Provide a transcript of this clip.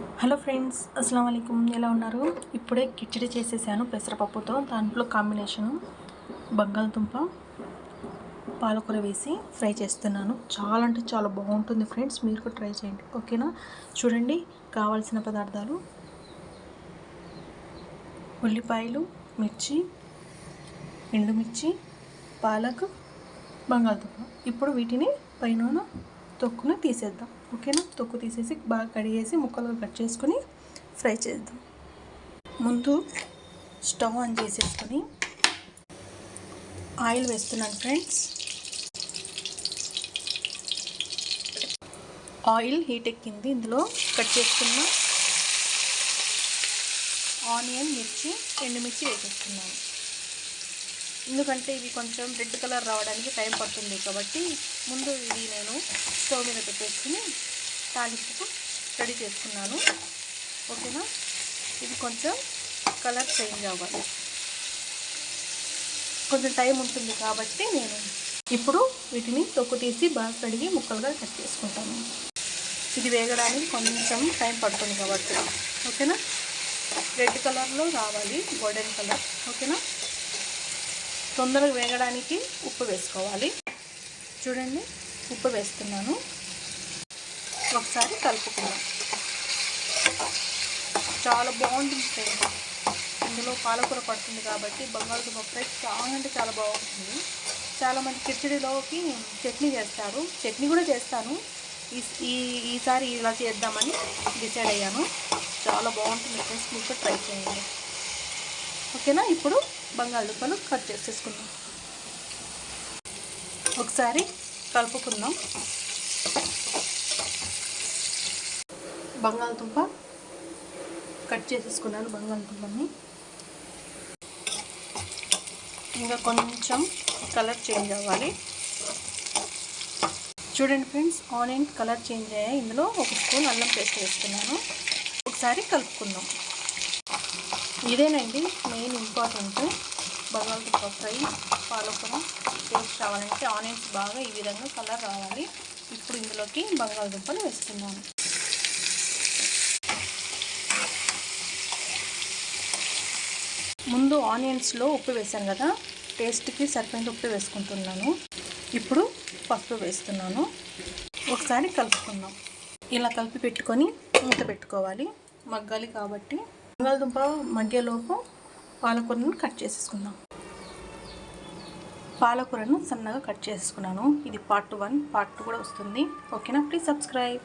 Hello friends అస్సలం అయికం ఎలా ఉన్నారు? ఇప్పుడే కిచడి చేసేసాను పెసరపప్పుతో. దాంట్లో కాంబినేషను బంగాళదుంప పాలకూర వేసి ఫ్రై చేస్తున్నాను. చాలా అంటే చాలా బాగుంటుంది ఫ్రెండ్స్. మీరు కూడా ట్రై చేయండి. ఓకేనా? చూడండి కావాల్సిన పదార్థాలు. ఉల్లిపాయలు మిర్చి ఎండుమిర్చి పాలక్ బంగాళదుంప. ఇప్పుడు వీటిని పైన తొక్కును తీసేద్దాం. ఓకేనా? తొక్కు తీసేసి బాగా కడిగేసి ముక్కలుగా కట్ చేసుకొని ఫ్రై చేద్దాం. ముందు స్టవ్ ఆన్ చేసేసుకొని ఆయిల్ వేస్తున్నాను ఫ్రెండ్స్. ఆయిల్ హీట్ ఎక్కింది. ఇందులో కట్ చేసుకున్న ఆనియన్ మిర్చి ఎండుమిర్చి వేసేస్తున్నాను. ఎందుకంటే ఇవి కొంచెం రెడ్ కలర్ రావడానికి టైం పడుతుంది కాబట్టి ముందు ఇవి నేను స్టవ్ మీద పెట్టేసుకుని తాలింపుకు రెడీ చేసుకున్నాను. ఓకేనా? ఇది కొంచెం కలర్ చేంజ్ అవ్వాలి. కొంచెం టైం ఉంటుంది కాబట్టి నేను ఇప్పుడు వీటిని తొక్కు తీసి బాగా కడిగి ముక్కలుగా కట్ చేసుకుంటాను. ఇది వేగడానికి కొంచెం టైం పడుతుంది కాబట్టి. ఓకేనా? రెడ్ కలర్లో రావాలి గోల్డెన్ కలర్. ఓకేనా? తొందరగా వేగడానికి ఉప్పు వేసుకోవాలి. చూడండి ఉప్పు వేస్తున్నాను. ఒకసారి కలుపుకుందాం. చాలా బాగుంటుంది ఫ్రెండ్ ఇందులో పాలకూర పడుతుంది కాబట్టి బంగాళదుంప ఫ్రై చాలా అంటే చాలా బాగుంటుంది. చాలామంది కిచడీలోకి చట్నీ చేస్తారు. చట్నీ కూడా చేస్తాను. ఈ ఈ ఈసారి ఇలా చేద్దామని డిసైడ్ అయ్యాను. చాలా బాగుంటుంది ఫ్రెండ్స్ మీకు ట్రై చేయండి. ఓకేనా? ఇప్పుడు బంగాళదుంపను కట్ చేసేసుకుందాం. ఒకసారి కలుపుకుందాం. బంగాళదుంప కట్ చేసేసుకున్నాను బంగాళదుంపని. ఇంకా కొంచెం కలర్ చేంజ్ అవ్వాలి. చూడండి ఫ్రెండ్స్ ఆనియన్ కలర్ చేంజ్ అయ్యాయి. ఇందులో ఒక స్పూన్ అల్లం పేస్ట్ వేసుకున్నాను. ఒకసారి కలుపుకుందాం. ఇదేనండి మెయిన్ ఇంపార్టెంట్ బంగాళదుంప ఫ్రై పాలకూర టేస్ట్ రావాలంటే ఆనియన్స్ బాగా ఈ విధంగా కలర్ రావాలి. ఇప్పుడు ఇందులోకి బంగాళదుంపలు వేస్తున్నాను ముందు ఆనియన్స్లో ఉప్పు వేసాను కదా టేస్ట్కి సరిపోయిన ఉప్పు వేసుకుంటున్నాను. ఇప్పుడు పసుపు వేస్తున్నాను. ఒకసారి కలుపుకుందాం. ఇలా కలిపి పెట్టుకొని మూత పెట్టుకోవాలి. మగ్గాలి కాబట్టి బంగాళదుంప మగ్గేలోపు పాలకూరను కట్ చేసేసుకుందాం. పాలకూరను సన్నగా కట్ చేసుకున్నాను ఇది పార్ట్ వన్ పార్ట్ టూ కూడా వస్తుంది. ఓకేనా ప్లీజ్ సబ్స్క్రైబ్